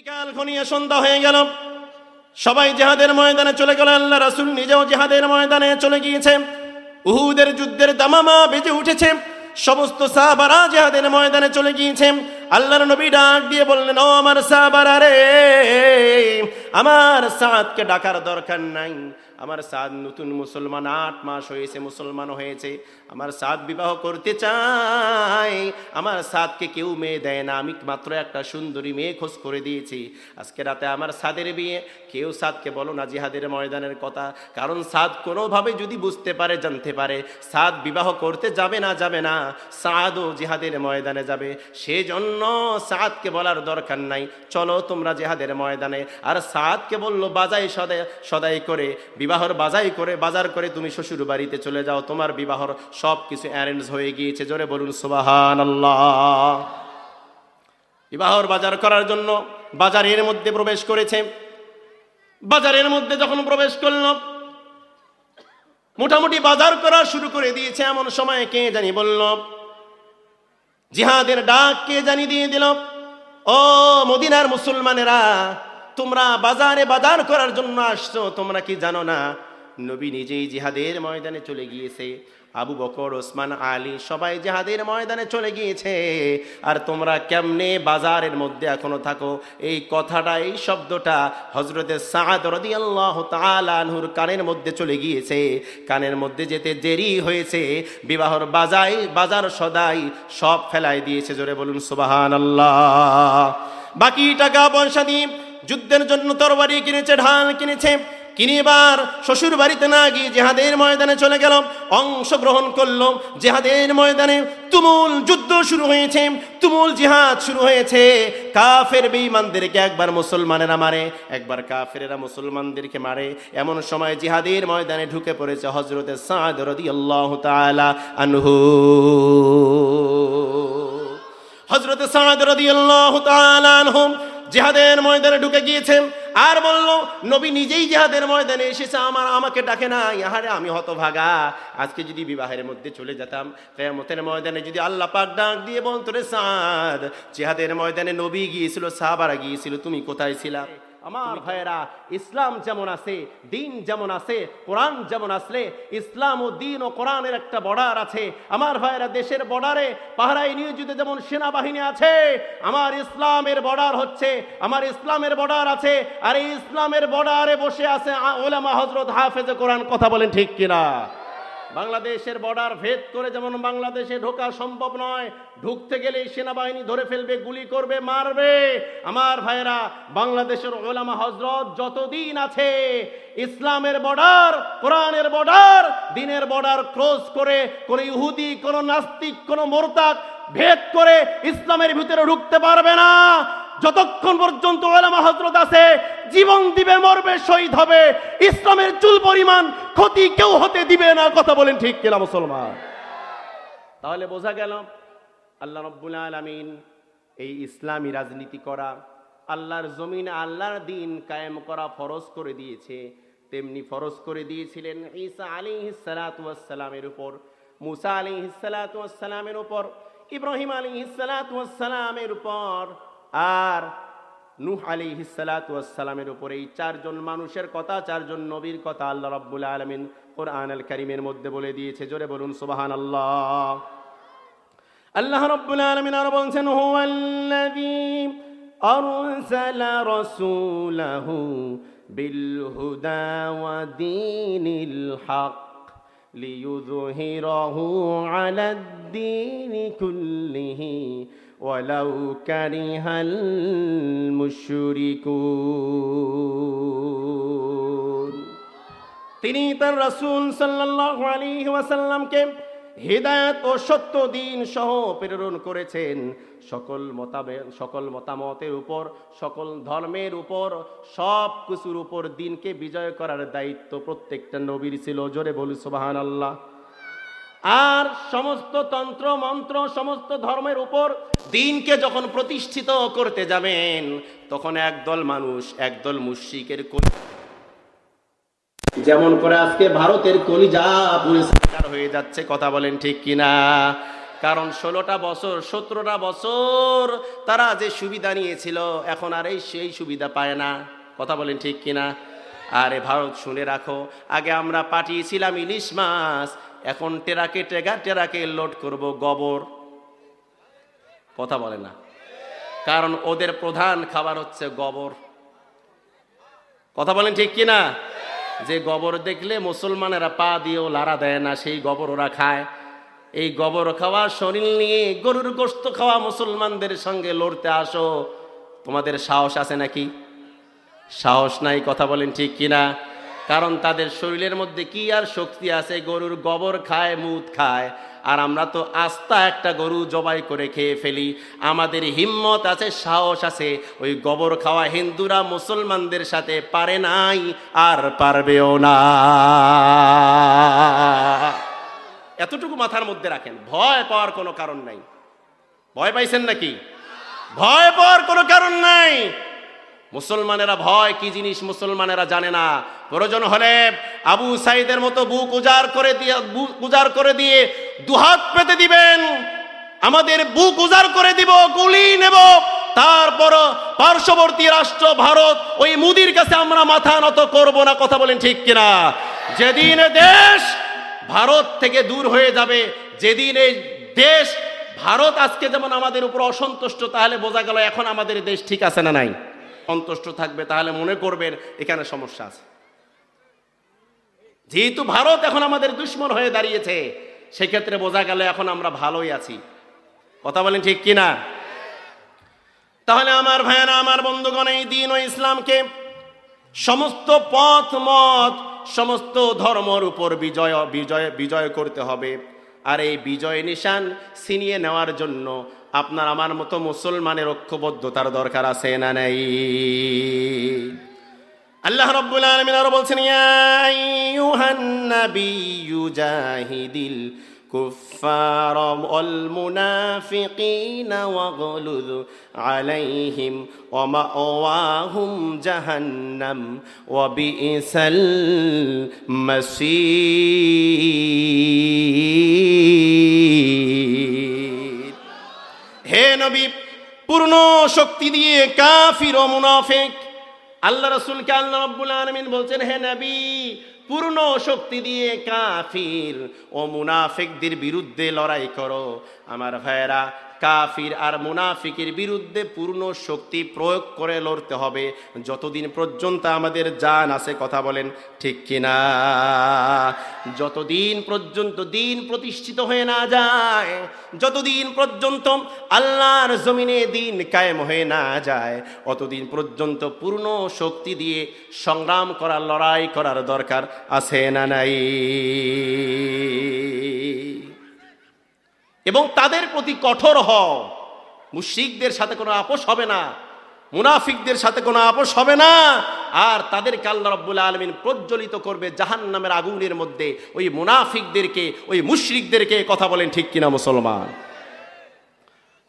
বিকাল ঘনিয়ে সন্ধ্যা হয়ে গেল। সবাই জেহাদের ময়দানে চলে গেল। আল্লাহ রাসুল নিজেও জেহাদের ময়দানে চলে গিয়েছে। উহুদের যুদ্ধের দামামা বেজে উঠেছে। সমস্ত সাহাবারা জেহাদের ময়দানে চলে গিয়েছে। আল্লাহর নবী ডাক দিয়ে বললেন, ও আমার সাহাবারা রে, আমার সাদকে ডাকার দরকার নাই। আমার সাদ নতুন মুসলমান, আট মাস হয়েছে, মুসলমান হয়েছে। আমার সাদ বিবাহ করতে চাই। আমার সাদকে কেউ মেয়ে দেয় না। আমি মাত্র একটা সুন্দরী মেয়ে খোঁজ করে দিয়েছি। আজকে রাতে আমার সাদের বিয়ে। কেউ সাদকে বলো না জিহাদের ময়দানের কথা। কারণ সাদ কোনোভাবে যদি বুঝতে পারে, জানতে পারে। সাদ বিবাহ করতে যাবে না যাবে না। সাদও জিহাদের ময়দানে যাবে। সেজন্য সাদকে বলার দরকার নাই। চলো তোমরা জিহাদের ময়দানে। আর সাদকে বলল, বাজাই সদাই সদাই করে। বিবাহর বাজাই করে, বাজার করে তুমি শ্বশুর বাড়িতে চলে যাও। তোমার বিবাহর সব কিছু অ্যারেঞ্জ হয়ে গিয়েছে। জোরে বলুন সুবাহান আল্লাহ বিবাহর বাজার করার জন্য বাজারের মধ্যে প্রবেশ করেছে। বাজারের মধ্যে যখন প্রবেশ করল, মোটামুটি বাজার করা শুরু করে দিয়েছে। এমন সময় কে জানি বলল, জিহাদের ডাক কে জানি দিয়ে দিল, ও মদিনার মুসলমানেরা, তোমরা বাজারে বাজার করার জন্য আসছো, তোমরা কি জানো না? নবী নিজেই জিহাদের ময়দানে চলে গিয়েছে। আবু বকর, ওসমান, আলী সবাই জিহাদের ময়দানে চলে গিয়েছে। আর তোমরা কেমনে বাজারের মধ্যে এখনও থাকো? এই কথাটা, এই শব্দটা হজরতে সাদ রদি আল্লাহ কানের মধ্যে চলে গিয়েছে। কানের মধ্যে যেতে দেরি হয়েছে। বিবাহর বাজাই বাজার সদাই সব ফেলাই দিয়েছে। জোরে বলুন সুবাহান আল্লাহ বাকি টাকা পয়সা দিয়ে যুদ্ধের জন্য তরবারি কিনেছে, ঢাল কিনেছে। কিনে এবার শ্বশুর বাড়িতে না গিয়ে জেহাদের ময়দানে চলে গেল অংশগ্রহণ করল জেহাদের ময়দানে তুমুল যুদ্ধ শুরু হয়েছে। তুমুল জিহাদ শুরু হয়েছে। কাফের বেঈমানদেরকে একবার মুসলমানেরা মারে, একবার কাফেরেরা মুসলমানদেরকে মারে। এমন সময় জিহাদের ময়দানে ঢুকে পড়েছে হজরতে সাদ রাদিয়াল্লাহু তাআলা আনহু। হজরতে সাদ রাদিয়াল্লাহু তাআলা আনহু জিহাদের ময়দানে ঢুকে গিয়েছেন আর বলল, নবী নিজেই জেহাদের ময়দানে এসেছে, আমার, আমাকে ডাকে না ইহারে আমি হতভাগা। আজকে যদি বিবাহের মধ্যে চলে যেতাম, কেয়ামতের ময়দানে যদি আল্লাহ পাক ডাক দিয়ে বলতো, রে সাদ, জিহাদের ময়দানে নবী গিয়েছিল, সাহাবারা গিয়েছিল, তুমি কোথায় ছিলা? আমার ভাইয়েরা ইসলাম যেমন আছে দিন যেমন আছে কোরআন যেমন আসলে ইসলাম ও দিন ও কোরআনের একটা বর্ডার আছে। আমার ভাইয়েরা দেশের বর্ডারে পাহারায় নিয়োজিত যেমন সেনাবাহিনী আছে আমার ইসলামের বর্ডার হচ্ছে আমার ইসলামের বর্ডার আছে আর এই ইসলামের বর্ডারে বসে আছে ওলামা হজরত হাফেজে কোরআন কথা বলেন ঠিক কিনা? বাংলাদেশের বর্ডার ভেদ করে যেমন বাংলাদেশে ঢোকা সম্ভব নয়, ঢুকতে গেলেই সেনাবাহিনী ধরে ফেলবে, গুলি করবে, মারবে। আমার ভাইয়েরা, বাংলাদেশের ওলামা হজরত যতদিন আছে, ইসলামের বর্ডার, কোরআনের বর্ডার, দিনের বর্ডার ক্রস করে, কোন ইহুদি, কোন নাস্তিক, কোন মোরতাক ভেদ করে ইসলামের ভিতরে ঢুকতে পারবে না। যতক্ষণ পর্যন্ত ওলামা হজরত আছে, জীবন দিবে, মরবে, শহীদ হবে, ইসলামের চুল পরিমাণ ক্ষতি কেউ হতে দিবে না, কথা বলেন ঠিক কিনা মুসলমান? তাহলে বোঝা গেল, আল্লাহ রব্বুল আলামিন এই ইসলামী রাজনীতি করা, আল্লাহর জমিন, আল্লাহর দিন কায়েম করা ফরজ করে দিয়েছে। তেমনি ফরজ করে দিয়েছিলেন ঈসা আলী সালামের উপর, মুসা আলী সালামের উপর, ইব্রাহিম আলী সালামের উপর। আর নূহ আলী সালামের উপর এই চারজন মানুষের কথা চারজন নবীর কথা আল্লাহ রাব্বুল আলমিন কোরআন আল করিমের মধ্যে বলে দিয়েছে জোরে বলুন সুবাহান আল্লাহ আল্লাহ রব্বুল আলমিন আরো বলছেন হুয়াল্লাযী أرسل رسوله بالهدى ودين الحق ليظهره على الدين كله ওয়ালাউ কারিহাল মুশরিকুন। তিনি তার রাসূল সাল্লাল্লাহু আলাইহি ওয়াসাল্লামকে হৃদায়ত ও সত্য দিন সহ প্রেরণ করেছেন। সকল মতাবে, সকল মতামতের উপর, সকল ধর্মের উপর, সব কিছুর উপর দিনকে বিজয় করার দায়িত্ব প্রত্যেকটা নবীর ছিল। জোরে বলি সুবাহান আল্লাহ আর সমস্ত তন্ত্র, মন্ত্র, সমস্ত ধর্মের উপর দিনকে যখন প্রতিষ্ঠিত করতে যাবেন, তখন একদল মানুষ, একদল মুশরিকের কলি যেমন করে আজকে ভারতের কলিজা পুলিশ হয়ে যাচ্ছে, কথা বলেন ঠিক কিনা? কারণ ষোলোটা বছর, সতেরোটা বছর তারা যে সুবিধা নিয়েছিল, এখন আর এই সেই সুবিধা পায় না, কথা বলেন ঠিক কিনা? আরে ভারত, শুনে রাখো, আগে আমরা পাঠিয়েছিলাম ইলিশ মাছ, এখন টেরাকে, টেগা, টেরাকে লোড করব গোবর। কথা বলে না। কারণ ওদের প্রধান খাবার হচ্ছে গোবর। কথা বলেন ঠিক কিনা? যে গোবর দেখলে মুসলমানেরা পা দিয়েও লারা দেয় না, সেই গোবর ওরা খায়। এই গোবর খাওয়া, শরীর নিয়ে গরুর গোস্ত খাওয়া মুসলমানদের সঙ্গে লড়তে আসো। তোমাদের সাহস আছে নাকি? সাহস নাই, কথা বলেন ঠিক কিনা? কারণ তাদের শরীরের মধ্যে কি আর শক্তি আছে? গরুর গোবর খায়, মুদ খায়। আর আমরা তো আস্তা একটা গরু জবাই করে খেয়ে ফেলি। আমাদের হিম্মত আছে, সাহস আছে। ওই গোবর খাওয়া হিন্দুরা মুসলমানদের সাথে পারে নাই আর পারবেও না। এতটুকু মাথার মধ্যে রাখেন, ভয় পাওয়ার কোনো কারণ নাই। ভয় পাইছেন নাকি? ভয় পাওয়ার কোনো কারণ নাই। মুসলমানেরা ভয়, কি জিনিস মুসলমানেরা জানে না। প্রয়োজন হলে আবু সাইদের মতো বুক উজাড় করে দিয়ে, বুক উজাড় করে দিয়ে দুহাত পেতে দিবেন। আমাদের বুক উজাড় করে দিব, গুলি নেব। তারপর পার্শ্ববর্তী রাষ্ট্র ভারত, ওই মুদির কাছে আমরা মাথা নত করব না, কথা বলেন ঠিক কিনা? যেদিন দেশ ভারত থেকে দূর হয়ে যাবে, যেদিন এই দেশ, ভারত আজকে যেমন আমাদের উপর অসন্তুষ্ট, তাহলে বোঝা গেল এখন আমাদের দেশ ঠিক আছে না নাই। সন্তুষ্ট থাকবে, তাহলে মনে করবেন এখানে সমস্যা আছে। যেহেতু ভারত এখন আমাদের দুশ্মন হয়ে দাঁড়িয়েছে, সেক্ষেত্রে বোঝা গেল এখন আমরা ভালোই আছি। কথা বলেন ঠিক কিনা? তাহলে আমার ভাইয়েরা, আমার বন্ধুগণ, এই দিন ও ইসলামকে সমস্ত পথ, মত, সমস্ত ধর্মর উপর বিজয় বিজয় বিজয় করতে হবে। আর এই বিজয় নিশান ছিনিয়ে নেওয়ার জন্য আপনার আমার মতো মুসলমানের ঐক্যবদ্ধতার দরকার আছে না নাই? আল্লাহ রব্বুল আলামিন আরও বলছেন, ইয়া আইয়ুহান নাবিয়্যু জাহিদিল কুফার ওয়াল মুনাফিকিন ওয়াগলুয আলাইহিম হে নবী, পূর্ণ শক্তি দিয়ে কাফির ও মুনাফিক। আল্লাহ রসুলকে আল্লাহ রব্বুল আলমিন বলছেন, হে নবী পূর্ণ শক্তি দিয়ে কাফির ও মুনাফিকদের বিরুদ্ধে লড়াই করো। আমার ভাইয়েরা, কাফির আর মুনাফিকের বিরুদ্ধে পূর্ণ শক্তি প্রয়োগ করে লড়তে হবে। যতদিন পর্যন্ত আমাদের জান আছে কথা বলেন, ঠিক কিনা? যতদিন পর্যন্ত দিন প্রতিষ্ঠিত হয়ে না যায়, যতদিন পর্যন্ত আল্লাহর জমিনে দিন কায়েম হয়ে না যায়, অতদিন পর্যন্ত পূর্ণ শক্তি দিয়ে সংগ্রাম করার, লড়াই করার দরকার আছে না নাই। এবং তাদের প্রতি কঠোর হও। মুশরিকদের সাথে কোনো আপোষ হবে না। মুনাফিকদের সাথে কোনো আপোষ হবে না। আর তাদেরকে আল্লাহ রব্বুল আলমিন প্রজ্বলিত করবে জাহান নামের আগুনের মধ্যে। ওই মুনাফিকদেরকে, ওই মুশরিকদেরকে কথা বলেন ঠিক কিনা মুসলমান?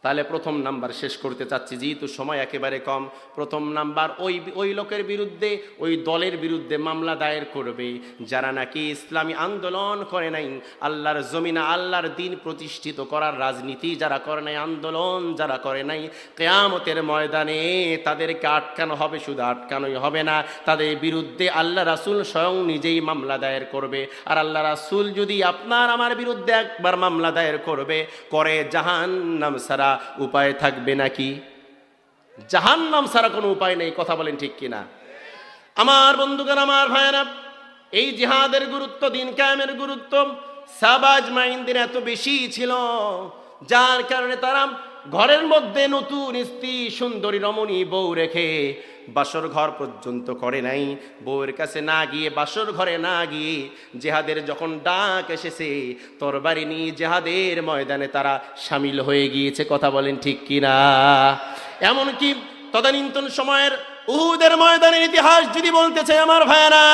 তাহলে প্রথম নাম্বার শেষ করতে চাচ্ছি। যেহেতু সময় একেবারে কম, প্রথম নাম্বার ওই ওই লোকের বিরুদ্ধে, ওই দলের বিরুদ্ধে মামলা দায়ের করবে। যারা নাকি ইসলামী আন্দোলন করে নাই, আল্লাহর জমিনা আল্লাহর দিন প্রতিষ্ঠিত করার রাজনীতি যারা করে নাই, আন্দোলন যারা করে নাই, কেয়ামতের ময়দানে তাদেরকে আটকানো হবে, শুধু আটকানোই হবে না, তাদের বিরুদ্ধে আল্লাহ রাসুল স্বয়ং নিজেই মামলা দায়ের করবে। আর আল্লাহ রাসুল যদি আপনার, আমার বিরুদ্ধে একবার মামলা দায়ের করবে, করে জাহান নাম সারা উপায় থাকবে নাকি? জাহান নাম ছাড়া কোনো উপায় নেই, কথা বলেন ঠিক কিনা? আমার বন্ধুগণ, আমার ভাইয়েরা, এই জিহাদের গুরুত্ব, দিন কায়েমের গুরুত্ব সাবাজ মাইন্দের এত বেশি ছিল, যার কারণে তারা ঘরের মধ্যে নতুন স্ত্রী সুন্দরী রমণী বউ রেখে বাসর ঘর পর্যন্ত করে নাই। বউয়ের কাছে না গিয়ে বাসর ঘরে না গিয়ে জেহাদের যখন ডাক এসেছে, তরবারি নিয়ে জেহাদের ময়দানে তারা সামিল হয়ে গিয়েছে। কথা বলেন ঠিক কিনা? এমনকি তদানীন্তন সময়ের উহুদের ময়দানের ইতিহাস যদি বলতে চাই আমার ভাইয়েরা,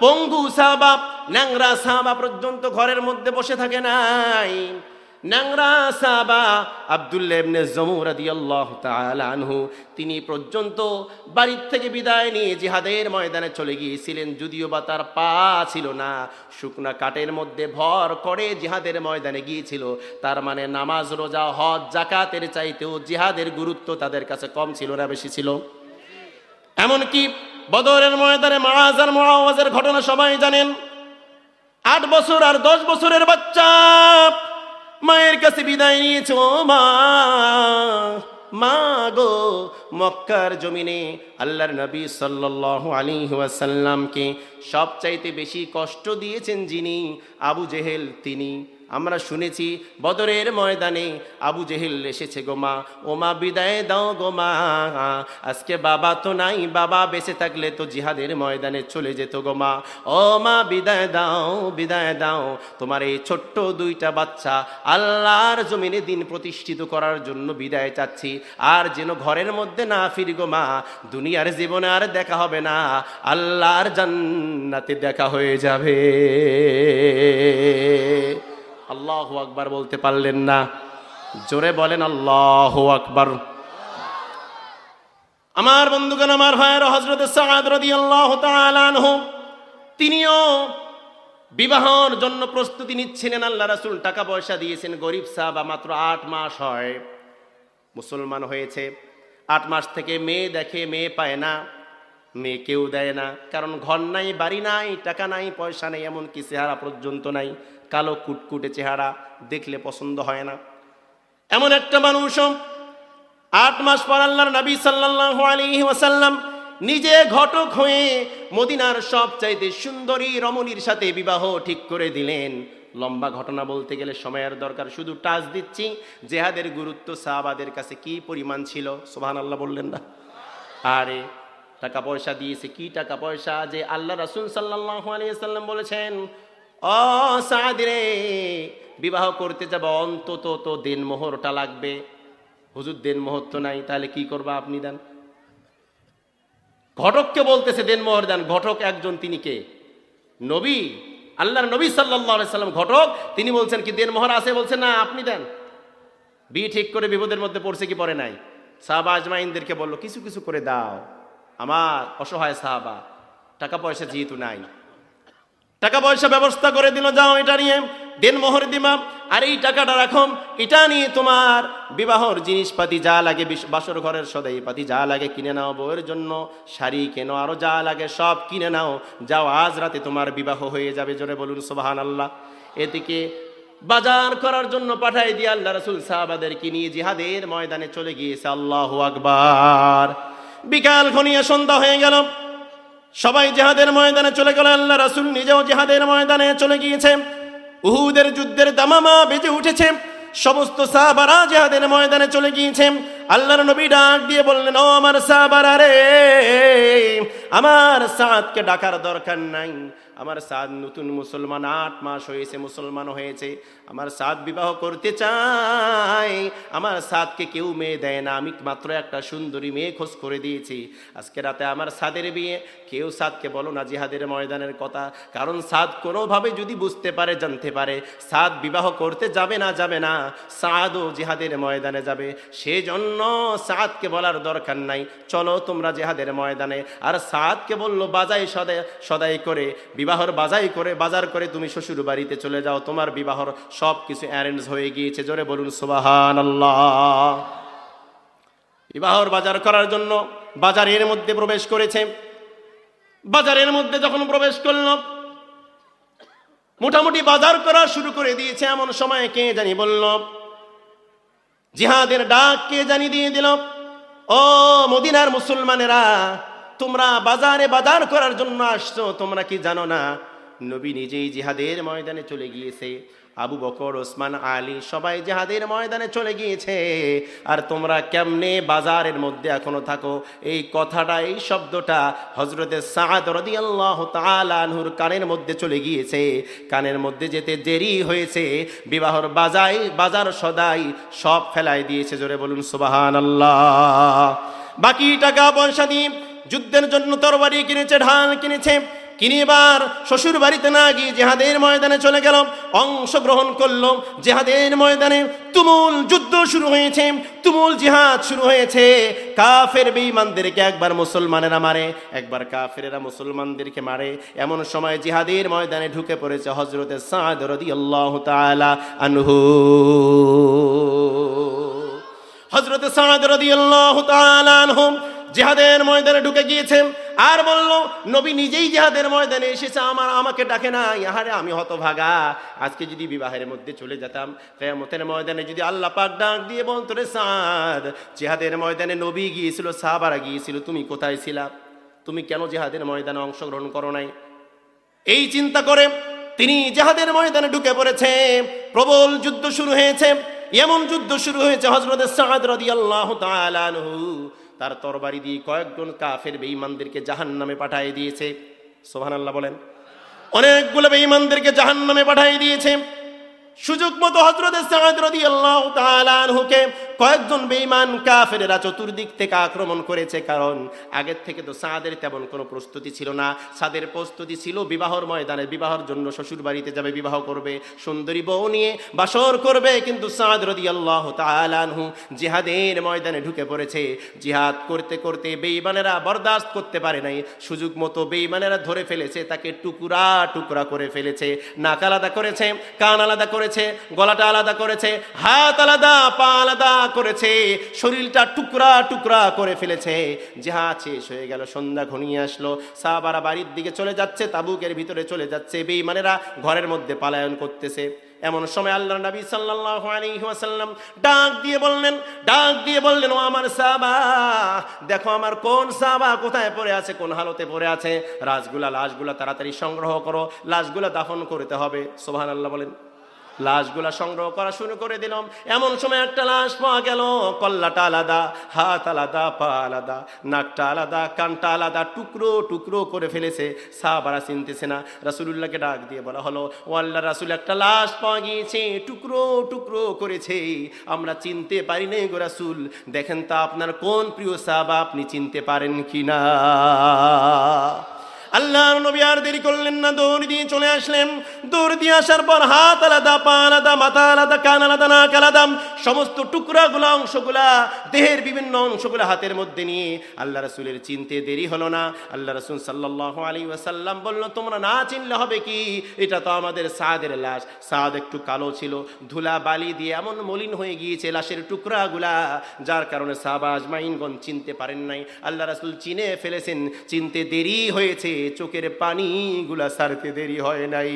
পঙ্গু সাহাবা, ন্যাংরা সাহাবা পর্যন্ত ঘরের মধ্যে বসে থাকে নাই। ন্যাংরা সাবা আবদুল্লাহ ইবনে জমুর রাদিয়াল্লাহু তাআলা আনহু, তিনি পর্যন্ত বাড়ির থেকে বিদায় নিয়ে জিহাদের ময়দানে চলে গিয়েছিলেন, যদিও বা তার পা ছিল না। শুকনা কাঠের মধ্যে ভর করে জিহাদের ময়দানে গিয়েছিল। তার মানে নামাজ, রোজা, হজ জাকাতের চাইতেও জিহাদের গুরুত্ব তাদের কাছে কম ছিল না, বেশি ছিল। এমনকি বদরের ময়দানে মাআজ আর মুআওয়াজের ঘটনা সবাই জানেন। আট বছর আর দশ বছরের বাচ্চা মায়ের কাছে বিদায় নিয়েছ, মা। মা গো, মক্কার জমিনে আল্লাহর নবী সাল্লাল্লাহু আলাইহি ওয়াসাল্লামকে সবচাইতে বেশি কষ্ট দিয়েছেন যিনি আবু জেহেল, তিনি আমরা শুনেছি, বদরের ময়দানে আবু জেহেল এসেছে গোমা ওমা বিদায় দাও গোমা আজকে বাবা তো নাই, বাবা বেঁচে থাকলে তো জিহাদের ময়দানে চলে যেত গোমা ও মা, বিদায় দাও বিদায় দাও। তোমার এই ছোট্ট দুইটা বাচ্চা আল্লাহর জমিনে দিন প্রতিষ্ঠিত করার জন্য বিদায় চাচ্ছি। আর যেন ঘরের মধ্যে না ফিরি গোমা দুনিয়ার জীবনে আর দেখা হবে না। আল্লাহর জান্নাতে দেখা হয়ে যাবে। আল্লাহ আকবার বলতে পারলেন না। জোরে বলেন, আল্লাহ আকবার। আমার বন্ধুগণ, আমার ভাইয়ের হজরত আল্লাহ তিনিও বিবাহর জন্য প্রস্তুতি নিচ্ছিলেন, আল্লাহ রাসুল টাকা পয়সা দিয়েছেন, গরিব সাহাবা মাত্র আট মাস হয়। মুসলমান হয়েছে, আট মাস থেকে মেয়ে দেখে, মেয়ে পায় না। মেয়ে কেউ দেয় না। কারণ ঘর নাই, বাড়ি নাই, টাকা নাই, পয়সা নেই, এমনকি চেহারা পর্যন্ত নাই। কালো কুটকুটে চেহারা দেখলে পছন্দ হয় না। এমন একটা মানুষ, আট মাস পর আল্লাহর নবী সাল্লাল্লাহু আলাইহি ওয়াসাল্লাম নিজে ঘটক হয়ে মদিনার সব চাইতে সুন্দরী রমণীর সাথে বিবাহ ঠিক করে দিলেন। লম্বা ঘটনা বলতে গেলে সময়ের দরকার। শুধু টাচ দিচ্ছি, জেহাদের গুরুত্ব সাহাবাদের কাছে কি পরিমাণ ছিল? সোহান আল্লাহ বললেন না। আরে টাকা পয়সা দিয়েছে, কি টাকা পয়সা? যে আল্লাহ রাসুল সাল্লাল্লাহু আলাইহি সাল্লাম বলেছেন ও সাদ বিবাহ করতে যাব, অন্তত তো দিন মোহরটা লাগবে। হুজুর, দেন মোহর তো নাই, তাহলে কি করবা আপনি দেন? ঘটককে বলতেছে দেন মোহর দেন? ঘটক একজন, তিনি কে? নবী, আল্লাহর নবী সাল্লাহ সাল্লাম ঘটক, তিনি বলছেন কি দেন মোহর আছে? বলছেন না, আপনি দেন। বিয়ে ঠিক করে বিপদের মধ্যে পড়ছে কি পড়ে নাই? সাহাবা আজমাইনদেরকে বলল, কিছু কিছু করে দাও। আমার অসহায় সাহাবা টাকা পয়সা যেহেতু নাই। টাকা পয়সা ব্যবস্থা করে দিল, যাও এটা নিয়ে, দেন মোহর দিমা, আর এই টাকাটা রাখো, এটা নিয়ে তোমার বিবাহর জিনিসপাতি যা লাগে বাসর ঘরের সদাই পাতি যা লাগে কিনে নাও বউয়ের জন্য, শাড়ি কেনো, আরও যা লাগে সব কিনে নাও। যাও, আজ রাতে তোমার বিবাহ হয়ে যাবে, জোরে বলুন সোবাহান আল্লাহ এদিকে বাজার করার জন্য পাঠাই দিয়ে আল্লাহ রসুল সাহাবাদেরকে নিয়ে জিহাদের ময়দানে চলে গিয়েছে, আল্লাহ আকবার। বিকাল ঘনিয়ে সন্ধ্যা হয়ে গেল। সবাই জেহাদের ময়দানে চলে গেল। আল্লাহ রাসুল নিজেও জেহাদের ময়দানে চলে গিয়েছে। উহুদের যুদ্ধের দামামা বেজে উঠেছে। সমস্ত সাহাবারা জেহাদের ময়দানে চলে গিয়েছে। আল্লাহর নবী ডাক দিয়ে বললেন, ও আমার সাহাবারা রে, আমার সাদকে ডাকার দরকার নাই। আমার সাদ নতুন মুসলমান, আট মাস হয়েছে, মুসলমান হয়েছে। আমার সাদ বিবাহ করতে চাই। আমার সাদকে কেউ মেয়ে দেয় না। আমি মাত্র একটা সুন্দরী মেয়ে খোঁজ করে দিয়েছি। আজকে রাতে আমার সাদের বিয়ে। কেউ সাদকে বলো না জিহাদের ময়দানের কথা। কারণ সাদ কোনোভাবে যদি বুঝতে পারে, জানতে পারে, সাদ বিবাহ করতে যাবে না যাবে না, সাদও জিহাদের ময়দানে যাবে। সেজন্য সাদকে বলার দরকার নাই। চলো তোমরা জিহাদের ময়দানে। আর সাদকে বলল, বাজাই সদাই সদাই করে। বিবাহর বাজাই করে, বাজার করে তুমি শ্বশুর বাড়িতে চলে যাও। তোমার বিবাহর সব কিছু অ্যারেঞ্জ হয়ে গিয়েছে। জোরে বলুন সুবাহান আল্লাহ বিবাহর বাজার করার জন্য বাজারের মধ্যে প্রবেশ করেছে। বাজারের মধ্যে যখন প্রবেশ করল, মোটামুটি বাজার করা শুরু করে দিয়েছে। এমন সময় কে জানি বলল, জিহাদের ডাক কে জানি দিয়ে দিল, ও মদিনার মুসলমানেরা, তোমরা বাজারে বাজার করার জন্য আসছো। তোমরা কি জানো না, নবী নিজেই জিহাদের ময়দানে চলে গিয়েছে। আবু বকর, ওসমান, আলী সবাই জিহাদের ময়দানে চলে গিয়েছে। আর তোমরা কেমনে বাজারের মধ্যে এখনও থাকো? এই কথাটা, এই শব্দটা হজরতের সাদ রদিয়াল্লাহ তালানহুর কানের মধ্যে চলে গিয়েছে। কানের মধ্যে যেতে দেরি হয়েছে। বিবাহর বাজাই বাজার সদাই সব ফেলাই দিয়েছে। জোরে বলুন সুবাহান আল্লাহ বাকি টাকা, পয়সা দিয়ে যুদ্ধের জন্য তরবারি কিনেছে, ঢাল কিনেছে। কিনি এবার শ্বশুর বাড়িতে না গিয়ে জেহাদের ময়দানে চলে গেল। অংশগ্রহণ করল। জেহাদের ময়দানে তুমুল যুদ্ধ শুরু হয়েছে। তুমুল জিহাদ শুরু হয়েছে। কাফের বেঈমানদেরকে একবার মুসলমানেরা মারে, একবার কাফেরেরা মুসলমানদেরকে মারে। এমন সময় জিহাদের ময়দানে ঢুকে পড়েছে হজরতে সাদ রাদিয়াল্লাহু তাআলা আনহু। হজরতে সাদ রাদিয়াল্লাহু তাআলা আনহু জিহাদের ময়দানে ঢুকে গিয়েছেন আর বলল, নবী নিজেই জিহাদের ময়দানে এসেছে, আমার আমাকে ডাকে না ইহারে আমি হতভাগা। আজকে যদি বিবাহের মধ্যে চলে যেতাম, কেয়ামতের ময়দানে যদি আল্লাহ পাক ডাক দিয়ে বলতো, রে সাদ, জিহাদের ময়দানে নবী গিয়েছিল, সাহাবারা গিয়েছিল, তুমি কোথায় ছিলা? তুমি কেন জেহাদের ময়দানে অংশগ্রহণ করো নাই? এই চিন্তা করে তিনি জাহাদের ময়দানে ঢুকে পড়েছে। প্রবল যুদ্ধ শুরু হয়েছে। এমন যুদ্ধ শুরু হয়েছে হজরত সাদ রাদিয়াল্লাহু তাআলা আনহু। তার তরবারি দিয়ে কয়েকজন কাফের বেঈমানদেরকে জাহান নামে পাঠিয়ে দিয়েছে। সোহান আল্লাহ বলেন। অনেকগুলো বেঈমানদেরকে জাহান নামে পাঠিয়ে দিয়েছে। সুযোগ মতো হজরত কয়েকজন বেঈমান কাফেরেরা চতুর্দিক থেকে আক্রমণ করেছে, কারণ আগের থেকে তো সাদের তেমন কোনো প্রস্তুতি ছিল না। সাদের প্রস্তুতি ছিল বিবাহর ময়দানে, বিবাহর জন্য শ্বশুর বাড়িতে যাবে, বিবাহ করবে, সুন্দরী বউ নিয়ে বাসর করবে, কিন্তু সাদ রাদিয়াল্লাহু তাআলা আনহু জিহাদের ময়দানে ঢুকে পড়েছে। জিহাদ করতে করতে বেঈমানেরা বরদাস্ত করতে পারে নাই। সুযোগ মতো বেইমানেরা ধরে ফেলেছে, তাকে টুকরা টুকরা করে ফেলেছে। নাক আলাদা করেছে, কান আলাদা করেছে, গলাটা আলাদা করেছে, হাত আলাদা, পা আলাদা করেছে, শরীরটা টুকরা টুকরা করে ফেলেছে। জিহাদ শেষ হয়ে গেল, সন্ধ্যা ঘনিয়ে আসলো। সাহাবারা বাড়ির দিকে চলে যাচ্ছে, তাবুকের ভিতরে চলে যাচ্ছে। বেঈমানেরা ঘরের মধ্যে পালায়ন করতেছে। এমন সময় আল্লাহ নবী ওয়াসাল্লাম ডাক দিয়ে বললেন, ডাক দিয়ে বললেন, ও আমার সাহাবা, দেখো আমার কোন সাহাবা কোথায় পড়ে আছে, কোন হালতে পড়ে আছে। রাজগুলা লাশগুলা তাড়াতাড়ি সংগ্রহ করো, লাশগুলা দাফন করতে হবে। সুবহানাল্লাহ বলেন। লাশগুলা সংগ্রহ করা শুরু করে দিলাম। এমন সময় একটা লাশ পাওয়া গেল, কল্লাটা আলাদা, হাত আলাদা, পা আলাদা, নাকটা আলাদা, কানটা আলাদা, টুকরো টুকরো করে ফেলেছে। সাহাবারা চিনতেছে না, রাসুলুল্লাহকে ডাক দিয়ে বলা হলো, ও আল্লাহ রাসুল, একটা লাশ পাওয়া গিয়েছে, টুকরো টুকরো করেছে। আমরা চিনতে পারি নাই গো রাসুল। দেখেন তা আপনার কোন প্রিয় সাহাবা, আপনি চিনতে পারেন কিনা আল্লাহর নবী আর দেরি করলেন না, দৌড় দিয়ে চলে আসলেন। দৌড় দিয়ে আসার পর হাত আলাদা, পা আলাদা, মাথা আলাদা, কান আলাদা, নাক আলাদা, সমস্ত টুকরাগুলা, অংশগুলা, দেহের বিভিন্ন অংশগুলা হাতের মধ্যে নিয়ে আল্লাহ রাসুলের চিনতে দেরি হলো না। আল্লাহ রাসুল সাল্লাহ আলী ওয়াসাল্লাম বলল, তোমরা না চিনলে হবে কি? এটা তো আমাদের সাদের লাশ। সাদ একটু কালো ছিল, ধুলা বালি দিয়ে এমন মলিন হয়ে গিয়েছে লাশের টুকরাগুলা, যার কারণে সাহাবা আজমাইনগণ চিনতে পারেন নাই। আল্লাহ রাসুল চিনে ফেলেছেন, চিনতে দেরি হয়েছে। চোখের পানিগুলা সারতে দেরি হয় নাই।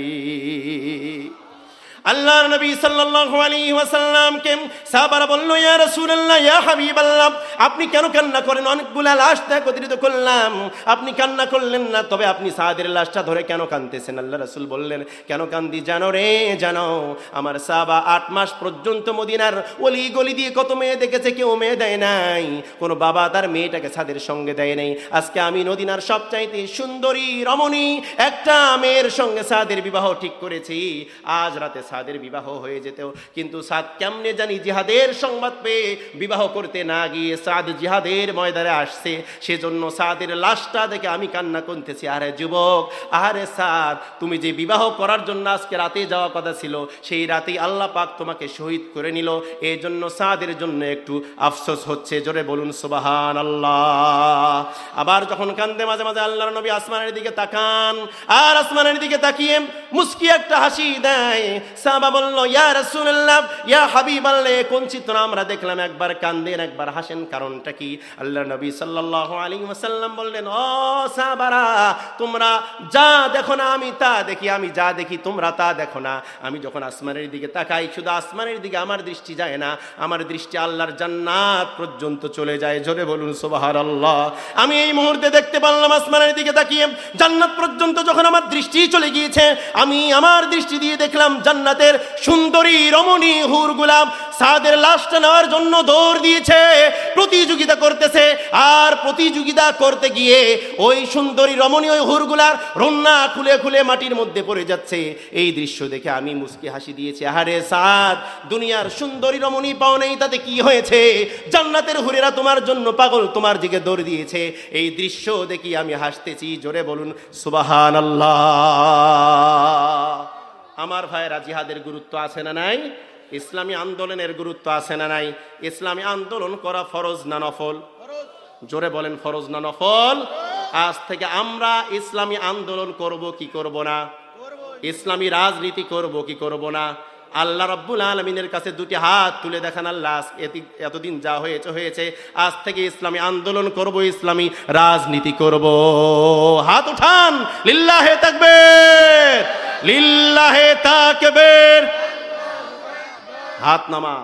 আল্লাহর নবী সাল্লাল্লাহু আলাইহি ওয়াসাল্লামকে সাহাবারা বলল, ইয়া রাসূলুল্লাহ, ইয়া হাবিবাল্লাহ, আপনি কেন কান্না করেন? অনেকগুলা লাশ তো একত্রিত করলাম। আপনি কান্না করলেন না, তবে আপনি সাদের লাশটা ধরে কেন কাঁদতেছেন? আল্লাহ রাসূল বললেন, কেন কান্দি? জানো রে, জানো, আমার সাহাবা আট মাস পর্যন্ত মদিনার অলি গলি দিয়ে কত মেয়ে দেখেছে, কেউ মেয়ে দেয় নাই। কোনো বাবা তার মেয়েটাকে সাদের সঙ্গে দেয় নাই। আজকে আমি নদিনার সবচাইতে সুন্দরী রমণী, একটা মেয়ের সঙ্গে সাদের বিবাহ ঠিক করেছি। আজ রাতে সাদের বিবাহ হয়ে যেত কিন্তু সাদ কেমনে জানি জিহাদের সংবাদ পেয়ে বিবাহ করতে না গিয়ে সাদ জিহাদের ময়দানে আসছে। সেজন্য সাদের লাশটা দেখে আমি কান্না করতেছি, আরে যুবক, আরে সাদ, তুমি যে বিবাহ করার জন্য আজকে রাতে যাওয়া কথা ছিল, সেই রাতেই আল্লাহ পাক তোমাকে শহীদ করে নিল। এই জন্য সাদের জন্য একটু আফসোস হচ্ছে, জোরে বলুন সুবাহান আল্লাহ আবার যখন কান্দে মাঝে মাঝে আল্লাহর নবী আসমানের দিকে তাকান, আর আসমানের দিকে তাকিয়ে মুস্কি একটা হাসি দেয় সাহাবা বলল, ইয়া রাসূলুল্লাহ, ইয়া হাবিবাল্লাহ কোন চিত্র আমরা দেখলাম? একবার কান্দেন একবার হাসেন, কারণটা কি? আল্লাহ নবী সাল্লাল্লাহু আলাইহি ওয়াসাল্লাম বললেন, ও সাহাবারা, তোমরা যা দেখো না, আমি তা দেখি, আমি যা দেখি, তোমরা তা দেখো না। আমি যখন আসমানের দিকে তাকাই, শুধু আসমানের দিকে আমার দৃষ্টি যায় না, আমার দৃষ্টি আল্লাহর জান্নাত পর্যন্ত চলে যায়। জোরে বলুন, সুবহানাল্লাহ। আমি এই মুহূর্তে দেখতে পারলাম, আসমানের দিকে তাকিয়ে জান্নাত পর্যন্ত যখন আমার দৃষ্টি চলে গিয়েছে, আমি আমার দৃষ্টি দিয়ে দেখলাম জান্নাতের সুন্দরী রমণী হুর গুলাম সাদের লাশটা নেওয়ার জন্য দৌড় দিয়েছে, প্রতিযোগিতা করতেছে, আর প্রতিযোগিতা করতে গিয়ে ওই সুন্দরী রমণীয় হুরগুলার রন্না খুলে খুলে মাটির মধ্যে পড়ে যাচ্ছে। এই দৃশ্য দেখে আমি মুসকি হাসি দিয়েছি, আহারে সাদ, দুনিয়ার সুন্দরী রমণী পাও নেই, তাতে কি হয়েছে? জান্নাতের হুরেরা তোমার জন্য পাগল, তোমার দিকে দৌড় দিয়েছে। এই দৃশ্য দেখি আমি হাসতেছি, জোরে বলুন সুবাহান আল্লাহ আমার ভাইয়েরা জিহাদের গুরুত্ব আছে না নাই? ইসলামী আন্দোলনের গুরুত্ব আছে না নাই? ইসলামী আন্দোলন করা ফরজ না নফল? জোরে বলেন, ফরজ না নফল? আজ থেকে আমরা ইসলামী আন্দোলন করব কি করব না? ইসলামী রাজনীতি করব কি করব না? আল্লাহ রব্বুল আলমিনের কাছে দুটি হাত তুলে দেখান, আল্লাহ এতি- এতদিন যা হয়েছে হয়েছে, আজ থেকে ইসলামী আন্দোলন করব, ইসলামী রাজনীতি করব। হাত উঠান, লিল্লাহে তাকবীর! হাত নামা।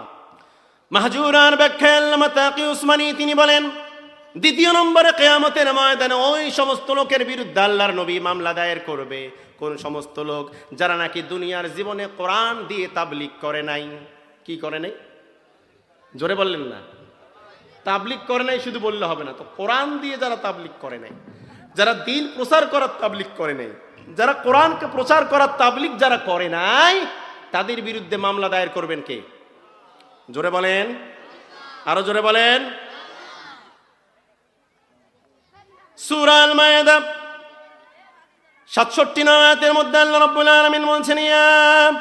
মাহজুরান ব্যাখ্যা আল্লামা তাকি উসমানী তিনি বলেন, দ্বিতীয় নম্বরে কেয়ামতের ময়দানে ওই সমস্ত লোকের বিরুদ্ধে আল্লাহর নবী মামলা দায়ের করবে। কোন সমস্ত লোক যারা নাকি দুনিয়ার জীবনে কোরআন দিয়ে তাবলিক করে নাই? কি করে নাই? জোরে বললেন না। তাবলিক করে নাই শুধু বললে হবে না। তো কোরআন দিয়ে যারা তাবলিক করে নাই, যারা দিন প্রচার করার তাবলিক করে নাই যারা কোরআনকে প্রচার করার তাবলিক যারা করে নাই, তাদের বিরুদ্ধে মামলা দায়ের করবেন কে? জোরে বলেন। আরও জোরে বলেন। সুরাল মায়েদা সাতষট্টি নায়াতের মধ্যে আল্লাহ রাব্বুল আলামিন বলছেন, ইয়া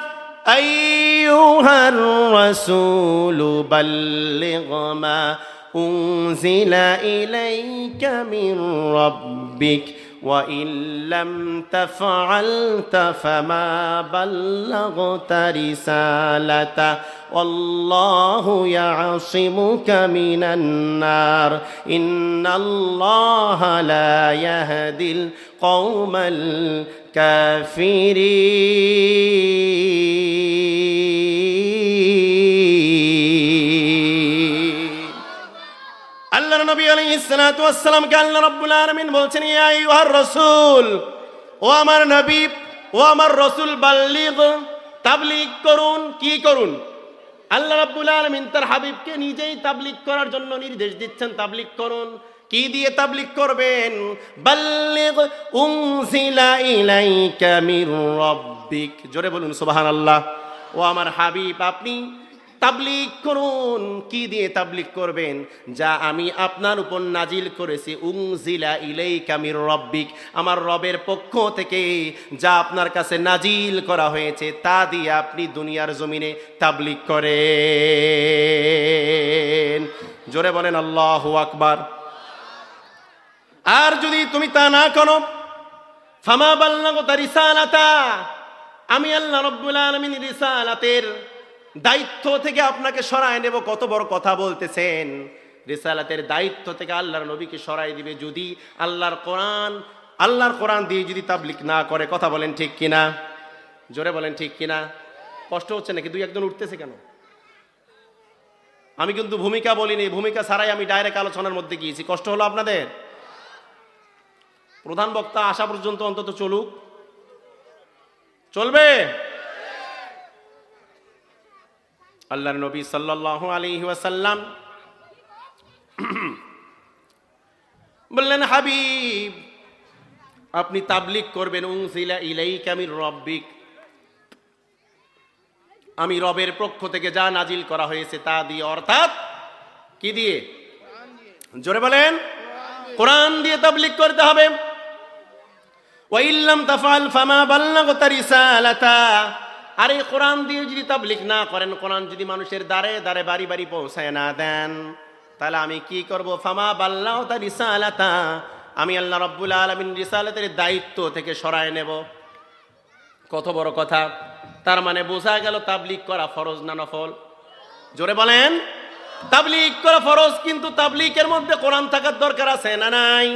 আইয়ুহার রাসূলু বাল্লিগ মা উনজিলা ইলাইকা মির রাব্বিক। وإن لم تفعلت فما بلغت رسالته والله يعصمك من النار. إن الله لا يهدي القوم الكافرين. নবী আল্লাহ বলছেন ও আমার নবী, ও আমার বাল্লিগ করুন। কি করুন? আল্লাহ রাব্বুল আলামিন তার হাবিবকে নিজেই তাবলীগ করার জন্য নির্দেশ দিচ্ছেন, তাবলীগ করুন। কি দিয়ে তাবলীগ করবেন? বাল্লিগ উনজিলা ইলাইকা মির জোরে বলুন, সুবহানাল্লাহ। ও আমার হাবিব, আপনি তাবলিক করুন। কি দিয়ে তাবলিক করবেন? যা আমি আপনার উপর নাজিল করেছি। উংজিলা ইলাই কামির রব্বিক। আমার রবের পক্ষ থেকে যা আপনার কাছে নাজিল করা হয়েছে, তা দিয়ে আপনি দুনিয়ার জমিনে তাবলিক করেন। জোরে বলেন, আল্লাহ আকবার। আর যদি তুমি তা না করো, ফামা বাল্লাগো তার রিসালাতা। আমি আল্লাহ রব্বুল আলমিন রিসালাতের দায়িত্ব থেকে আপনাকে সরায় নেব, কত বড় কথা বলতেছেন। রিসালাতের দায়িত্ব থেকে আল্লাহর নবীকে সরাই দিবে যদি আল্লাহর কোরআন আল্লাহর কোরআন দিয়ে যদি তাবলিক না করে, কথা বলেন ঠিক কিনা? জোরে বলেন ঠিক কিনা? কষ্ট হচ্ছে নাকি? দুই একজন উঠতেছে কেন? আমি কিন্তু ভূমিকা বলিনি, ভূমিকা ছাড়াই আমি ডাইরেক্ট আলোচনার মধ্যে গিয়েছি। কষ্ট হলো আপনাদের? প্রধান বক্তা আসা পর্যন্ত অন্তত চলুক। চলবে? আল্লাহর নবী সাল্লাল্লাহু আলাইহি ওয়াসাল্লাম বললেন, হাবিব, আপনি তাবলিক করবেন উনসিলা ইলাইকা মির রব্বিক। আমি রবের পক্ষ থেকে যা নাজিল করা হয়েছে তা দিয়ে, অর্থাৎ কি দিয়ে? জোরে বলেন, কোরআন দিয়ে তাবলিক করতে হবে। ওয়াইল্লাম তাফাল ফামা বাল্লাগতা রিসালাতা। আর এই কোরআন দিয়ে যদি তাবলিক না করেন, কোরআন যদি মানুষের দ্বারে দ্বারে বাড়ি বাড়ি পৌঁছায় না দেন, তাহলে আমি কি করব? ফামা বাল্লাহ তা রিসালাতা, আমি আল্লাহ রব্বুল আলমিন রিসালাতের দায়িত্ব থেকে সরায় নেব। কত বড় কথা। তার মানে বোঝা গেল তাবলিক করা ফরজ না নফল? জোরে বলেন। তাবলিক করা ফরজ, কিন্তু তাবলিকের মধ্যে কোরআন থাকার দরকার আছে না নাই?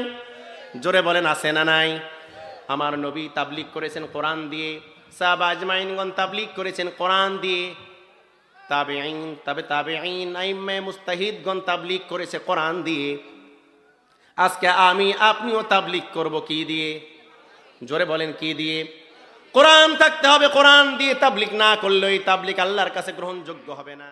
জোরে বলেন, আছে না নাই? আমার নবী তাবলিক করেছেন কোরআন দিয়ে। সাহাবা আজমাইনগণ তাবলিক করেছেন কোরআন দিয়ে। তাবে আইন তবে তাবে আইন আইম্মে মুস্তাহিদগণ তাবলিক করেছে কোরআন দিয়ে। আজকে আমি আপনিও তাবলিক করব কি দিয়ে? জোরে বলেন কি দিয়ে? কোরআন থাকতে হবে, কোরআন দিয়ে তাবলিক না করলেই তাবলিক আল্লাহর কাছে গ্রহণযোগ্য হবে না।